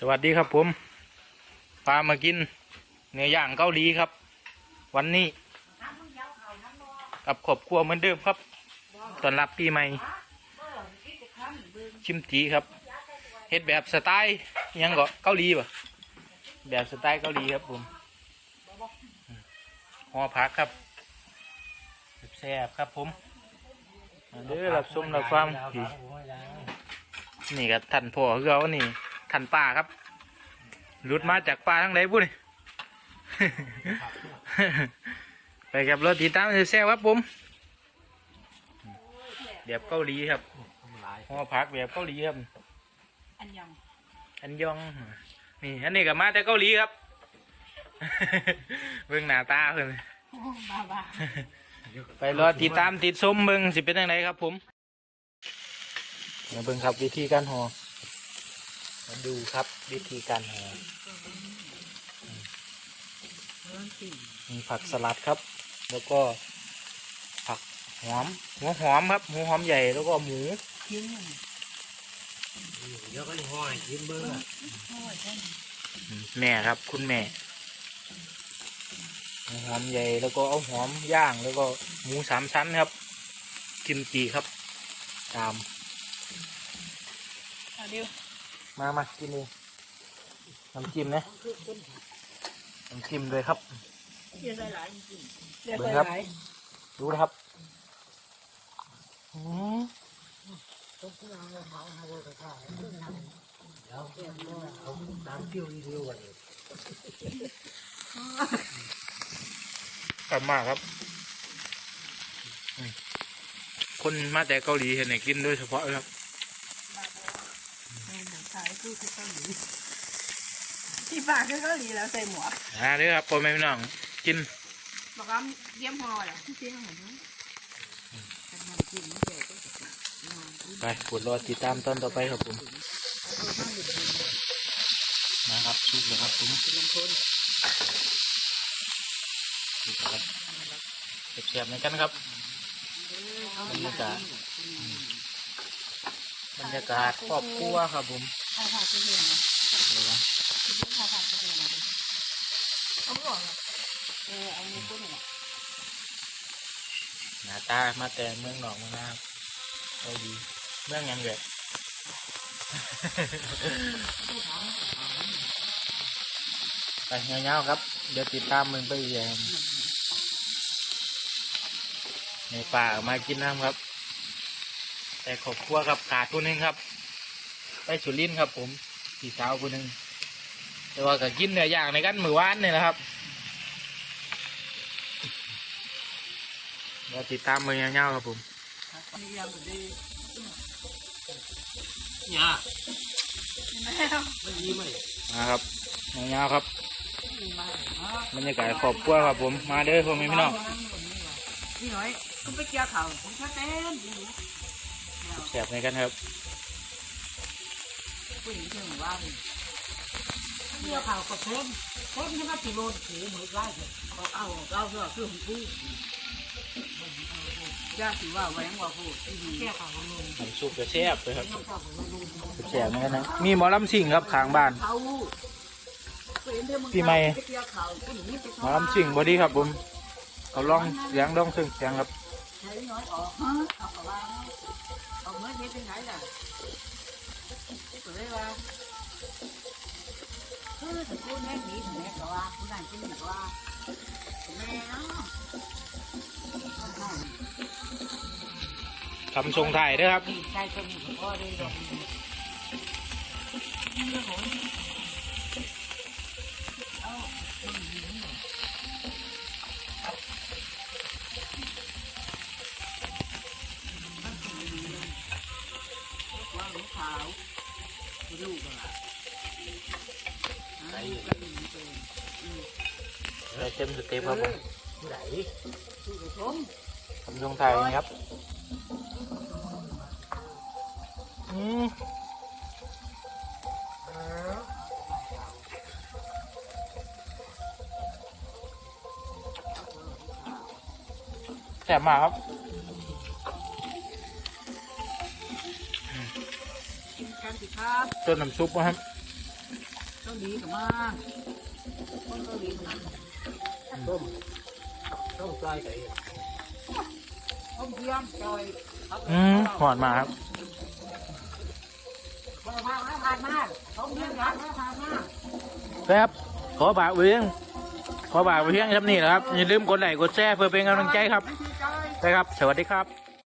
สวัสดีครับผมพามากินเนื้อย่างเกาหลีครับ วันนี้กับครอบครัวเหมือนเดิมครับตอนรับปีใหม่ ชิมจีครับเฮ็ดแบบสไตล์อิหยังก็เกาหลีป่ะแบบสไตล์เกาหลีครับผมห่อผักครับแซ่บๆครับผมมาเด้อรับชมรับฟังพี่นี่ก็ท่านพ่อคือเขานี่ ท่านป้าครับ หลุดมาจากป่าทั้งไหนบุ้นี่ไปกับรถติดตามแซ่บๆครับผมแบบเกาหลีครับห่อผักแบบเกาหลีครับ อันยังอันยอง นี่ อันนี้ก็มาแต่เกาหลีครับ เบิ่งหน้าตาเพิ่นโอ้บ้าบ้าไปรอติดตามติดชมเบิ่งสิเป็นยังไงครับผมมาเบิ่งครับวิธีการห่อ มาดูครับวิธีการห่อมีผักสลัดครับ แล้วก็ผักหอมหัวหอมครับหัวหอมใหญ่แล้วก็หมูยิ้มหนึ่งเดี๋ยวก็ห้อยยิ้มเบิ้งอะโอ้ยท่านอืมแม่ครับ คุณแม่หัวหอมใหญ่แล้วก็เอาหอมย่างแล้วก็หมูสามชั้นครับกิมจิครับ ตามเอาเดี๋ยว มามากินเลยน้ำจิ้มนะน้ำจิ้มเลยครับเดี๋ยวใส่หลายจริงๆเดี๋ยวเบิ่ใส่งครับหลายดูนะครับอืมเอาตามเที่ยวอีเดียวกันกลับมากครับอืมคนมาแต่เกาหลีเห็นไหนกินโดยเฉพาะเลยครับแม่ หมูขายคือคือเกาหลีที่ปากคือเกาหลีแล้วใส่หมวกอ่าเด้อครับพ่อแม่พี่น้องกินบอกว่าเยี่ยมพอเหรอที่เจ๊งเหมือนกันทำมันกินไม่แก่ก็จะนอนไปกดรอติดตามตอนต่อไปครับผมนะครับชุกเลยครับผมลำพ้นชุกครับเสียบๆเหมือนกันครับบรรยากาศบรรยากาศครอบครัวครับผม ข้าวผัดเพื่อนนะเดี๋ยวนะข้าวผัดเพื่อนนะเอาหมดเออเอามือก้นเนี่ยหน้าตามาแต่เมืองหนองมืองนาครับเอาดีเมืองยังเกิดไปเงาๆครับ เดี๋ยวติดตามมึงไปเอยครับในป่ามากินน้ำครับ แต่ขอบครัวครับขาดคนหนึ่งครับ ไปสุรินทร์ครับ ผมพี่สาวคนหนึ่งแต่ว่าก็กินเนื้อย่างในกันมือวานนี่แหละครับเดี๋ยวติดตามมึงเงาๆครับผมนี่ยังดีเนี่ยแม่ไม่ยิ้มไหมมาครับเงาๆครับมาเนาะบรรยากาศครอบครัวครับ ผมมาเด้อพ่อแม่พี่น้องนี่หน่อยก็ไปเกี่ยวเขาผมชอบเต้นอยู่แสบในกันครับ ผู้หญิงเชื่อว่าเกี่ยวเขาก็เพิ่มเพิ่มที่ว่ากิโลถือเหมือนไรเขาเอาเอาเพื่อคือของผู้ย่าสิว่าแหวงว่าพูดเกี่ยวเขาของลุงน้ำซุปจะแซ่บเลยครับเกี่ยวเขาของลุงแซ่บในกันนะมีหมอลำซิ่งครับข้างบ้านเขาปีใหม่เกี่ยวเขาผู้หญิงหมอลำซิ่งบอดี้ครับผมเขาลองเสียงดองซึ่งเสียงครับ เอาเขาว่าเอาเมื่อนี้เป็นไงล่ะก็เลยว่าคือถึงกูแม่ผีถึงแม่ก็ว่าผู้นั้นที่นี่ก็ว่าแม่เนาะทำทรงไทายเด้อครับ ใช่คนนี้ก็ได้ดอก ได้เต็มสเต็ปครับผมไหนลูกชมทำทรงไทยนะครับอืมแซ่บมากครับกินกันสิครับต้นน้ำซุปนะครับ ต้องดีกับมาคนเกาหลีมาต้มต้มปลายไก่ต้มเทียมจอยอืมหอนมาครับผ่านมาผ่านมาต้มเทียมร้านผ่านมาแป๊บขอบากไว้เพียงขอบากไว้เพียงครับนี่แหละครับอย่าลืมกดไลค์กดแชร์เพื่อเป็นกำลังใจครับไม่ใช่จอยไปครับ สวัสดีครับ